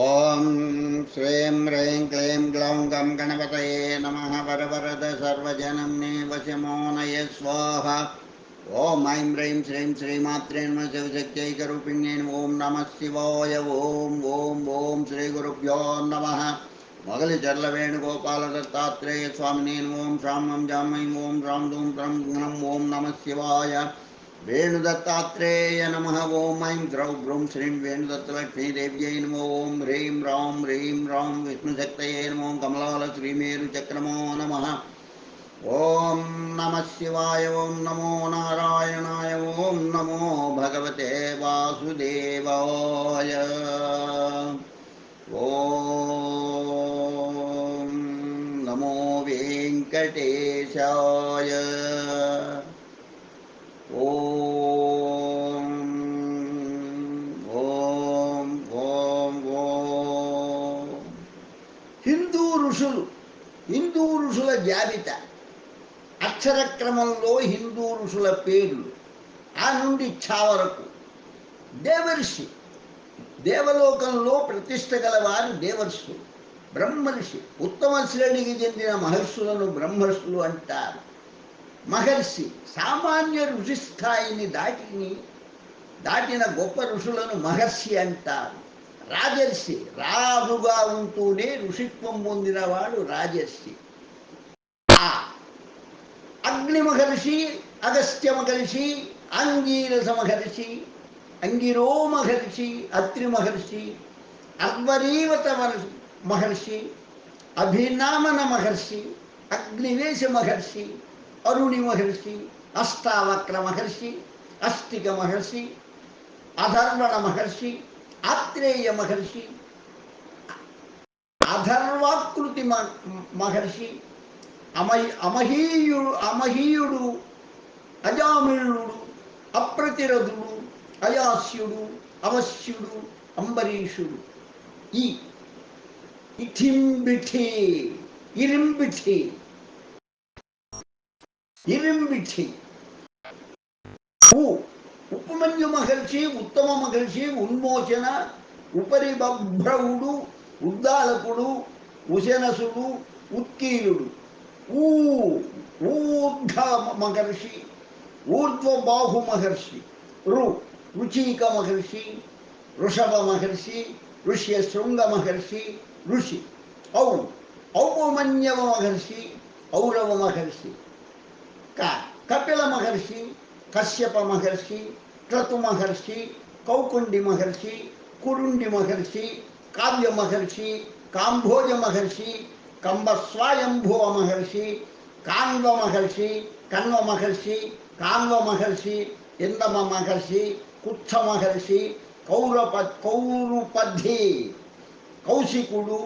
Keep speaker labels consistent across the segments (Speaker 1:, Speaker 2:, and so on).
Speaker 1: ॐ स्वयं ह्रैं क्लीं ग्लौं गं गणपतये नमः वरवरद सर्वजनं निवशमो नय स्वाहा। ॐ ऐं ह्रैं श्रीं श्रीमात्रे नम शिवशक्त्यैकरूपिण्ये ॐ नमः शिवाय। ॐ ॐ ॐ श्रीगुरुभ्यो नमः। मगलचर्लवेणुगोपालदत्तात्रेय स्वामिने ॐ श्रां मं जां ऐं ॐ श्रां दूँ त्रं घ्नं ॐ नमः शिवाय। నమ శివాయ వేణుదత్తాత్రేయ నమ ఓం ఐం ద్రౌ బ్రౌం శ్రీం వేణుదత్తలక్ష్మీదేవ్యై నమో ఓం హ్రీం రాం హ్రీం రాం విష్ణుశక్తయే నమో కమలాల శ్రీమేరు చక్రమో నమ ఓం నమ శివాయ ఓం నమో నారాయణాయ ఓం నమో భగవతే వాసుదేవాయ ఓం ఓం ఓం ఓం. హిందూ ఋషులు హిందూ ఋషుల జాబితా. అక్షర క్రమంలో హిందూ ఋషుల పేర్లు. ఆ నుండి ఛా వరకు. దేవర్షి. దేవలోకంలో ప్రతిష్ట గలవారు దేవర్షులు. బ్రహ్మర్షి. ఉత్తమ శ్రేణికి చెందిన మహర్షులను బ్రహ్మర్షులు అంటారు. మహర్షి సామాన్య ఋషి స్థాయిని దాటిని దాటిన గొప్ప ఋషులను మహర్షి అంటారు. రాజర్షి రాజుగా ఉంటూనే ఋషిత్వం పొందినవాడు రాజర్షి. ఆ అగ్ని మహర్షి అగస్త్య మహర్షి అంగీరస మహర్షి అంగిరో మహర్షి అత్రి మహర్షి అర్వరీవత మహర్షి అభినామన మహర్షి అగ్నివేశ మహర్షి అరుణి మహర్షి అష్టావక్ర మహర్షి అష్టిక మహర్షి అధర్వణ మహర్షి ఆత్రేయ మహర్షి అధర్వాకృతి మహర్షి అమహి అమహీయుడు అమహీయుడు అజామిళుడు అప్రతిరథుడు అయాస్యుడు అవశ్యుడు అంబరీషుడు ఈ ఇఠింబిఠి ఇరింబిఠి ఇరింబిఠి. ఉ ఉపమన్యు మహర్షి ఉత్తమ మహర్షి ఉన్మోచన ఉపరి బభ్రవుడు ఉద్దాలకుడు ఉశనసుడు ఉత్కీలుడు. ఊ ఊర్ధ మహర్షి ఊర్ధ్వబాహు మహర్షి రు రుచీక మహర్షి వృషభ మహర్షి ఋష్య శృంగ మహర్షి ఋషి. ఔ ఔపమన్యవ మహర్షి ఔరవ మహర్షి. క కపిల మహర్షి కశ్యప మహర్షి క్రతు మహర్షి కౌకుండి మహర్షి కురుండి మహర్షి కావ్య మహర్షి కాంభోజ మహర్షి కంబస్వాయంభువ మహర్షి కాన్వ మహర్షి కన్వ మహర్షి కాన్వ మహర్షి ఇందమ మహర్షి కుత్స మహర్షి కౌరప కౌరుపద్ధి కౌశికుడు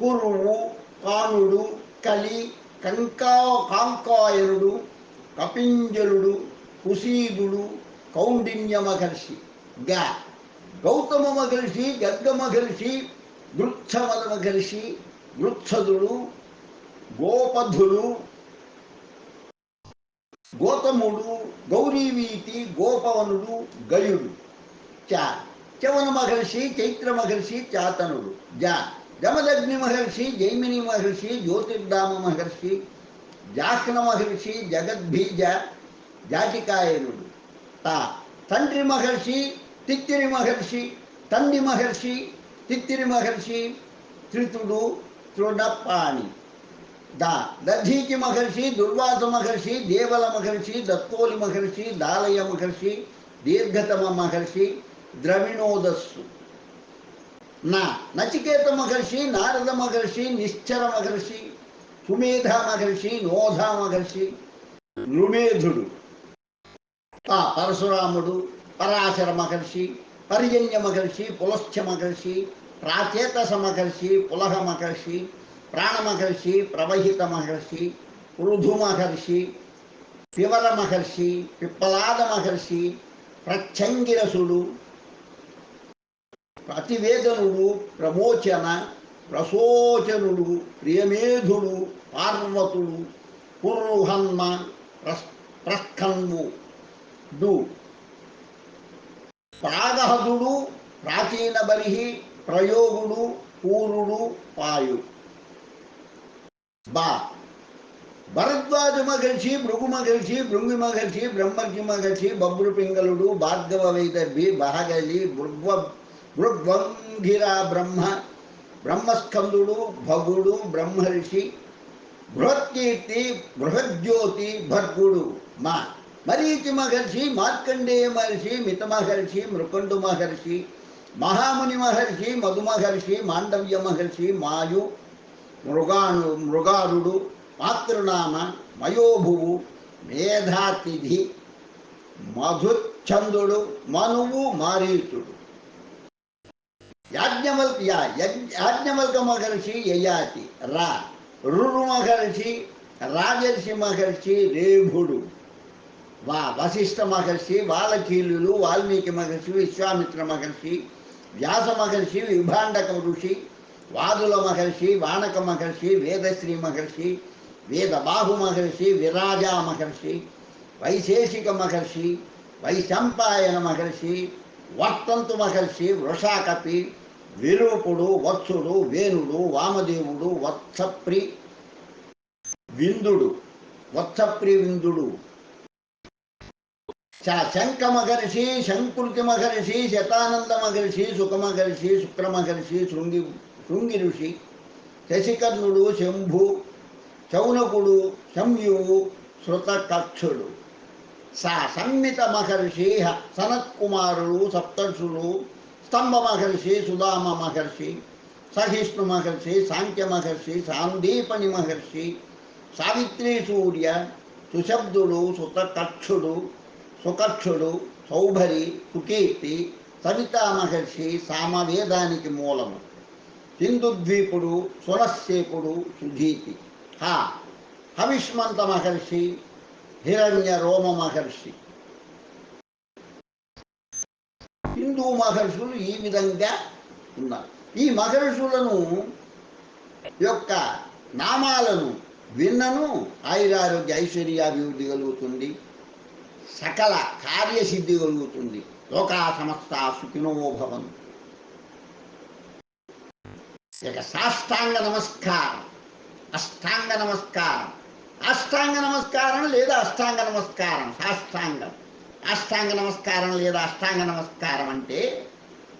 Speaker 1: కురువు కానుడు కలి కంకా కాంకాయనుడు కపింజలుడు కుశీదుడు కౌండిన్య మహర్షి గ. గౌతమ మహర్షి గర్గ మహర్షి గృత్సమల మహర్షి గృత్సదుడు గోపధుడు గోతముడు గౌరీవీతి గోపవనుడు గయుడు. చ. చవన మహర్షి చైత్ర మహర్షి చాతనుడు. జ. జమదగ్ని మహర్షి జైమిని మహర్షి జ్యోతిర్ధామ మహర్షి ஜாஸ்கனமகிழ்ச்சி ஜெகத்பீஜ ஜாட்டிகாயனுடு தா தன்றி மகிழ்ச்சி தித்திரி மகிழ்ச்சி தண்ணி மகிழ்ச்சி தித்திரி மகிழ்ச்சி ತ್ರಿತುಡು ತೃಣಪಾಣಿ ದ ದಧೀಕಿ ಮಹರ್ಷಿ ದುರ್ವಾಸ ಮಹರ್ಷಿ ದೇವಲ ಮಹರ್ಷಿ ದತ್ತೋಲಿ ಮಹರ್ಷಿ ದಾಲಯ ಮಹರ್ಷಿ ದೀರ್ಘತಮ ಮಹರ್ಷಿ ದ್ರವಿಣೋದಸ್ಸು ನ ನಚಿಕೇತ ಮಹರ್ಷಿ ನಾರದ ಮಹರ್ಷಿ ನಿಶ್ಚರ ಮಹರ್ಷಿ సుమేధ మహర్షి నోధ మహర్షి నృమేధుడు. ఆ పరశురాముడు పరాశర మహర్షి పర్జన్య మహర్షి పులశ్చ మహర్షి ప్రాచేతస మహర్షి పులహ మహర్షి ప్రాణ మహర్షి ప్రవహిత మహర్షి పృథు మహర్షి పివర మహర్షి పిప్పలాద మహర్షి ప్రచ్చంగిరసుడు ప్రతివేదనుడు ప్రమోచన ప్రసోచనుడు ప్రియమేధుడు పార్వతుడు పుర్హన్మ ప్రస్ డు ప్రాగహదుడు ప్రాచీన బలిహి ప్రయోగుడు పూరుడు పాయు. బా. భరద్వాజ మహర్షి భృగు మహర్షి భృంగి మహర్షి బ్రహ్మర్షి మహర్షి బబ్రు పింగళుడు భార్గవ వైదర్భి బహగలి భృగ్వ భృగ్వంగిర బ్రహ్మ బ్రహ్మస్కందుడు భగుడు బ్రహ్మర్షి బృహత్కీర్తి బృహజ్యోతి భర్గుడు మా. మరీచి మహర్షి మార్కండేయ మహర్షి మిత మహర్షి మృకండు మహర్షి మహాముని మహర్షి మధు మహర్షి మాండవ్య మహర్షి మాయు మృగాను మృగారుడు మాతృనామ మయోభువు మేధాతిథి మధుచ్ఛందుడు మనువు మారీచుడు యాజ్ఞమల్ యాజ్ఞమల్క యజ్ఞ- మహర్షి యయాతి రా. రురు మహర్షి రాజర్షి మహర్షి రేభుడు. వా వశిష్ఠ మహర్షి వాలకీలులు వాల్మీకి మహర్షి విశ్వామిత్ర మహర్షి వ్యాస మహర్షి విభాండక ఋషి వాదుల మహర్షి వానక మహర్షి వేదశ్రీ మహర్షి వేదబాహు మహర్షి విరాజా మహర్షి వైశేషిక మహర్షి వైశంపాయన మహర్షి వర్తంతు మహర్షి వృషాకపి విరూపుడు వత్సుడు వేణుడు వామదేవుడు వత్సప్రి విందుడు. వత్సప్రి విందుడు. శంఖ మహర్షి శంకృతి మహర్షి శతానంద మహర్షి సుఖ మహర్షి శుక్ర మహర్షి శృంగి శృంగి ఋషి శశికర్ణుడు శంభు చౌనకుడు శంయువు శృతకక్షుడు. స సంమిత మహర్షి హ- సనత్కుమారుడు సప్తర్షులు స్తంభ మహర్షి సుధామ మహర్షి సహిష్ణు మహర్షి సాంఖ్య మహర్షి సాందీపని మహర్షి సావిత్రి సూర్య సుశబ్దుడు సుతకక్షుడు సుకక్షుడు సౌభరి సుకీర్తి సవితా మహర్షి సామవేదానికి మూలము సింధుద్వీపుడు సురశేపుడు సుధీతి హా హవిష్మంత మహర్షి హిరణ్య రోమ మహర్షి. హిందూ మహర్షులు ఈ విధంగా ఉన్నారు. ఈ మహర్షులను యొక్క నామాలను విన్నను ఆయురారోగ్య ఐశ్వర్యాభివృద్ధి కలుగుతుంది. సకల కార్యసిద్ధి కలుగుతుంది. లోకా సమస్త సుఖినోభవం ఇక సాష్టాంగ నమస్కారం. అష్టాంగ నమస్కారం. అష్టాంగ నమస్కారం లేదా అష్టాంగ నమస్కారం? సాష్టాంగం. అష్టాంగ నమస్కారం లేదా అష్టాంగ నమస్కారం అంటే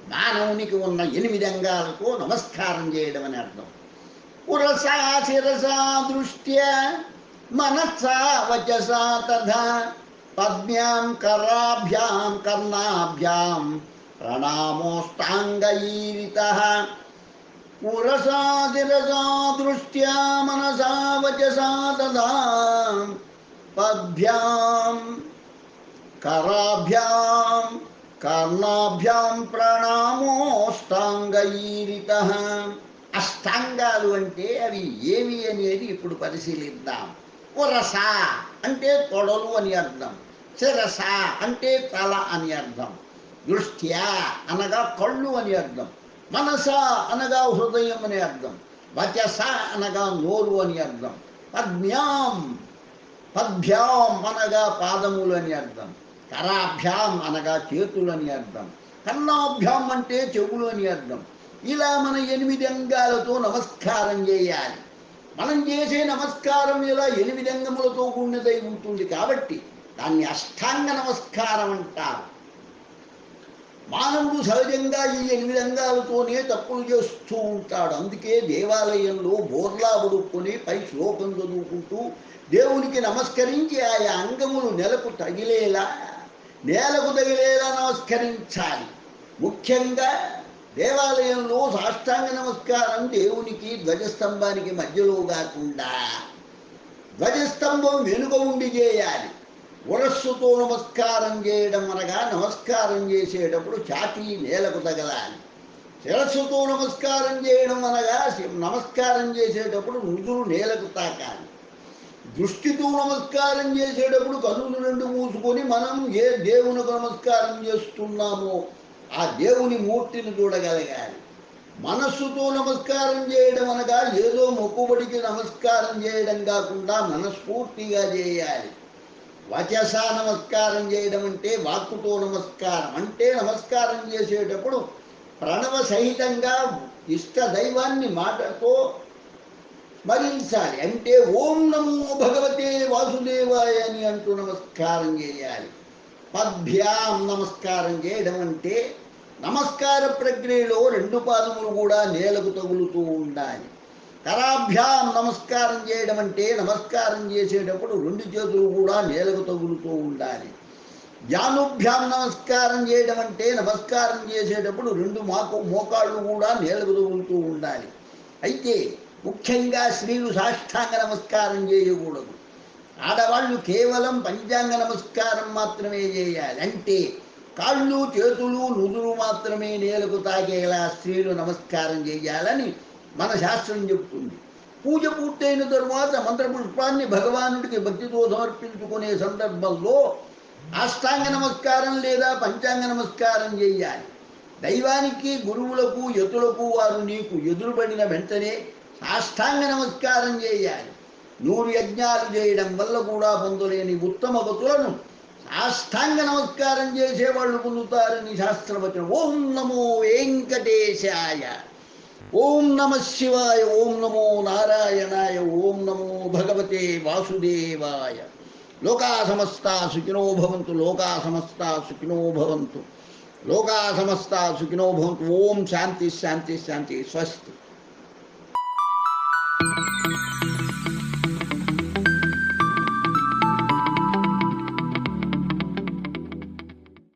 Speaker 1: మానవునికి ఉన్న ఎనిమిది అంగాలకు నమస్కారం చేయడం అని అర్థం. పురసా శిరసా దృష్ట్యా మనసా వచసా తథా పద్మ్యాం కరాభ్యాం కర్ణాభ్యాం ప్రణామోష్టాంగైరిత. పురసా శిరసా దృష్ట్యా మనసా వచసా తథా పద్భ్యాం కరాభ్యాం కర్ణాభ్యాం ప్రణామోష్టాంగైరిత. అష్టాంగాలు అంటే అవి ఏవి అనేది ఇప్పుడు పరిశీలిద్దాం. ఉరస అంటే తొడలు అని అర్థం. శిరస అంటే తల అని అర్థం. దృష్ట్యా అనగా కళ్ళు అని అర్థం. మనస అనగా హృదయం అని అర్థం. వచస అనగా నోరు అని అర్థం. పద్మ్యాం పద్భ్యాం అనగా పాదములు అని అర్థం. కరాభ్యాం అనగా చేతులని అర్థం. కన్నాభ్యాం అంటే చెవులు అని అర్థం. ఇలా మన ఎనిమిది అంగాలతో నమస్కారం చేయాలి. మనం చేసే నమస్కారం ఇలా ఎనిమిది అంగములతో కూడినదై ఉంటుంది కాబట్టి దాన్ని అష్టాంగ నమస్కారం అంటారు. మానవుడు సహజంగా ఈ ఎనిమిది అంగాలతోనే తప్పులు చేస్తూ ఉంటాడు. అందుకే దేవాలయంలో బోర్లా పడుకొని పై శ్లోకం చదువుకుంటూ దేవునికి నమస్కరించి ఆయా అంగములు నెలకు తగిలేలా నేలకు తగిలేలా నమస్కరించాలి. ముఖ్యంగా దేవాలయంలో సాష్టాంగ నమస్కారం దేవునికి ధ్వజస్తంభానికి మధ్యలో కాకుండా ధ్వజస్తంభం వెనుక ఉండి చేయాలి. ఉరస్సుతో నమస్కారం చేయడం అనగా నమస్కారం చేసేటప్పుడు ఛాతీ నేలకు తగలాలి. శిరస్సుతో నమస్కారం చేయడం అనగా నమస్కారం చేసేటప్పుడు నుదురు నేలకు తాకాలి. దృష్టితో నమస్కారం చేసేటప్పుడు కనులు రెండు మూసుకొని మనం ఏ దేవునికి నమస్కారం చేస్తున్నామో ఆ దేవుని మూర్తిని చూడగలగాలి. మనస్సుతో నమస్కారం చేయడం అనగా ఏదో మొక్కుబడికి నమస్కారం చేయడం కాకుండా మనస్ఫూర్తిగా చేయాలి. వచస నమస్కారం చేయడం అంటే వాక్కుతో నమస్కారం. అంటే నమస్కారం చేసేటప్పుడు ప్రణవ సహితంగా ఇష్ట దైవాన్ని మాటతో స్మరించాలి. అంటే ఓం నమో భగవతే వాసుదేవాయ అని అంటూ నమస్కారం చేయాలి. పద్భ్యాం నమస్కారం చేయడం అంటే నమస్కార ప్రక్రియలో రెండు పాదములు కూడా నేలకు తగులుతూ ఉండాలి. కరాభ్యాం నమస్కారం చేయడం అంటే నమస్కారం చేసేటప్పుడు రెండు చేతులు కూడా నేలకు తగులుతూ ఉండాలి. జానుభ్యాం నమస్కారం చేయడం అంటే నమస్కారం చేసేటప్పుడు రెండు మాకు మోకాళ్ళు కూడా నేలకు తగులుతూ ఉండాలి. అయితే ముఖ్యంగా స్త్రీలు సాష్టాంగ నమస్కారం చేయకూడదు. ఆడవాళ్ళు కేవలం పంచాంగ నమస్కారం మాత్రమే చేయాలి. అంటే కాళ్ళు చేతులు నుదురు మాత్రమే నేలకు తాకేలా స్త్రీలు నమస్కారం చేయాలని మన శాస్త్రం చెబుతుంది. పూజ పూర్తయిన తరువాత మంత్రపుష్పాన్ని భగవానుడికి భక్తితో సమర్పించుకునే సందర్భంలో అష్టాంగ నమస్కారం లేదా పంచాంగ నమస్కారం చేయాలి. దైవానికి గురువులకు యతులకు వారు నీకు ఎదురుపడిన వెంటనే సాష్టాంగ నమస్కారం చేయాలి. నూరు యజ్ఞాలు చేయడం వల్ల కూడా పొందలేని ఉత్తమ గతులను సాష్టాంగ నమస్కారం చేసేవాళ్ళు పొందుతారని శాస్త్రవచనం. ఓం నమో వెంకటేశాయ. ఓం నమ శివాయ ఓం నమో నారాయణాయ ఓం నమో భగవతే వాసుదేవాయ లోకా సమస్తా సుఖినో భవంతు లోకా సమస్తా సుఖినో భవంతు లోకా సమస్తా సుఖినో భవంతు ఓం శాంతి శాంతి శాంతి స్వస్తి